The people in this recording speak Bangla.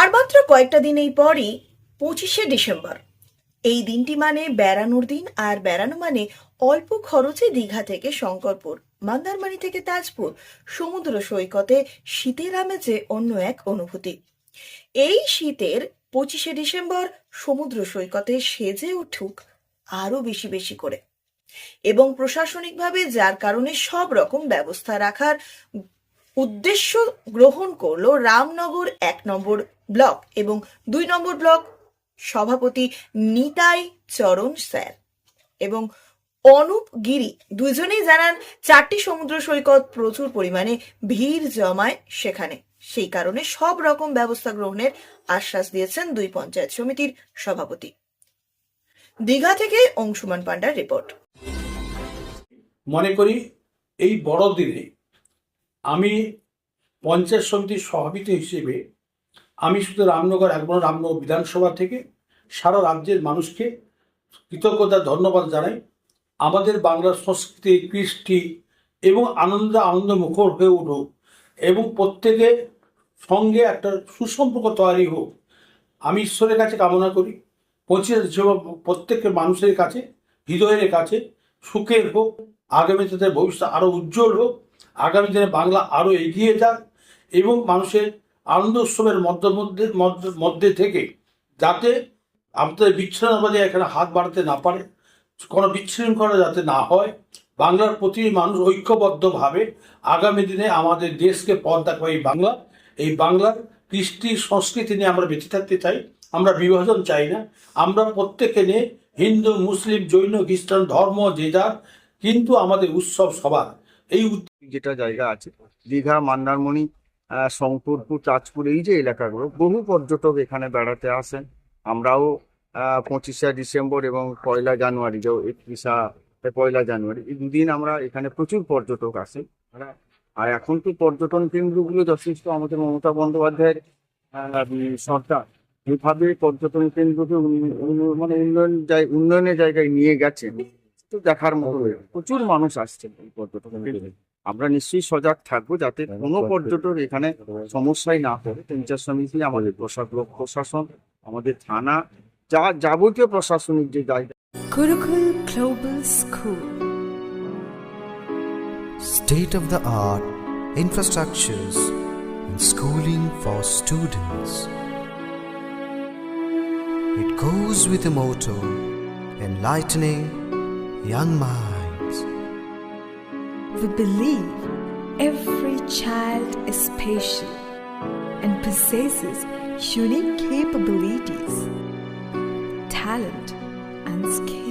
আর মাত্র কয়েকটা দিনেই পরই পঁচিশে ডিসেম্বর। এই দিনটি মানে বেড়ানোর দিন, আর বেড়ানো মানে অল্প খরচে দীঘা থেকে শঙ্করপুর, মন্দারমাণি থেকে তাজপুর, সমুদ্র সৈকতে শীতের আমেজে অন্য এক অনুভূতি। এই শীতের পঁচিশে ডিসেম্বর সমুদ্র সৈকতে সেজে উঠুক আরও বেশি বেশি করে। এবং প্রশাসনিকভাবে যার কারণে সব রকম ব্যবস্থা রাখার উদ্দেশ্য গ্রহণ করল রামনগর এক নম্বর ব্লক এবং দুই নম্বর ব্লক সভাপতি নিতাই চরণ স্যার এবং অনুপ গিরি দুজনেই জানান, চারটি সমুদ্র সৈকত প্রচুর পরিমাণে ভিড় জমায় সেখানে। সেই কারণে সব রকম ব্যবস্থা গ্রহণের আশ্বাস দিয়েছেন দুই পঞ্চায়েত সমিতির সভাপতি। দীঘা থেকে অংশুমান পান্ডার রিপোর্ট। মনে করি এই বড়দিনে আমি পঞ্চায়েত সমিতির সভাপতি হিসেবে আমি শুধু রামনগর একবার রামনগর বিধানসভা থেকে সারা রাজ্যের মানুষকে কৃতজ্ঞতা, ধন্যবাদ জানাই। আমাদের বাংলার সংস্কৃতি, কৃষ্টি এবং আনন্দ আনন্দ মুখর হয়ে উঠুক এবং প্রত্যেকে সঙ্গে একটা সুসম্পর্ক তৈরি হোক। আমি ঈশ্বরের কাছে কামনা করি। পঁচিশ প্রত্যেকের মানুষের কাছে, হৃদয়ের কাছে সুখের হোক আগামী দিনে ভবিষ্যৎ আরও উজ্জ্বল হোক। আগামী দিনে বাংলা আরও এগিয়ে যাক এবং মানুষের আনন্দ উৎসবের মধ্য মধ্যে মধ্যে থেকে যাতে আমাদের বিচ্ছিন্নতাবাদী এখানে হাত বাড়াতে না পারে, কোনো বিশৃঙ্খলা যাতে না হয়। বাংলার প্রতি মানুষ ঐক্যবদ্ধভাবে আগামী দিনে আমাদের দেশকে পথ দেখাবে এই বাংলা। এই বাংলার কৃষ্টি সংস্কৃতি নিয়ে আমরা বেঁচে থাকতে চাই, আমরা বিভাজন চাই না। আমরা প্রত্যেকে নিয়ে হিন্দু, মুসলিম, জৈন, খ্রিস্টান, ধর্ম, যে যার, কিন্তু আমাদের উৎসব সবার। এই যেটা জায়গা আছে, দীঘা, মন্দারমণি শঙ্করপুর তাজপুর এই যে এলাকাগুলো, বহু পর্যটক এখানে বেড়াতে আসেন। আমরাও পঁচিশে ডিসেম্বর এবং পয়লা জানুয়ারি, যে একত্রিশা, পয়লা জানুয়ারি, এই দুদিন আমরা এখানে প্রচুর পর্যটক আসেন। আর এখন তো পর্যটন কেন্দ্রগুলো যথেষ্ট, আমাদের মমতা বন্দ্যোপাধ্যায়ের সরকার যেভাবে পর্যটন কেন্দ্রকে মানে উন্নয়ন উন্নয়নের জায়গায় নিয়ে গেছেন। তো দেখার মতো প্রচুর মানুষ আসছেন এই পর্যটন আমরা নিশ্চয়ই সজাগ থাকব যাতে কোনো পর্যটক এখানে সমস্যায় না পড়ে। পঞ্চায়েত সমিতি আমাদের প্রশাসক প্রশাসন আমাদের থানা যা যাবতীয় প্রশাসনিক যে জায়গা Gurukul Global School. state of the art infrastructures and schooling for students. It goes with the motto enlightening young minds. We believe every child is special and possesses unique capabilities, talent, and skills.